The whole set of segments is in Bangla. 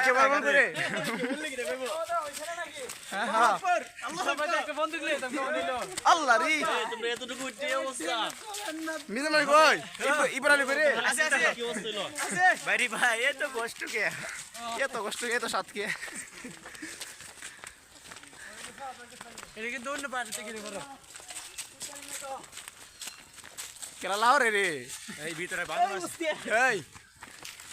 কে বল করে হ্যাঁ হ্যাঁ আল্লাহ রি তোমরা এতটুকু উঠে অবস্থা মিজান ভাই কই ইবরা আলী করে কি অবস্থা হলো বাইরে ভাই এত কষ্ট কে এত কষ্ট এত সাত কে কেলা লাও রে রে। এই ভিতরে এই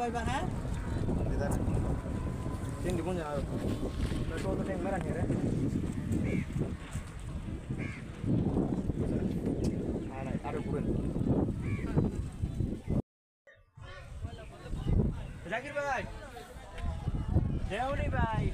এই তোমরা এই দে বন্দুক রে গুলি যে করতেছে জাকির ভাই দেওনি ভাই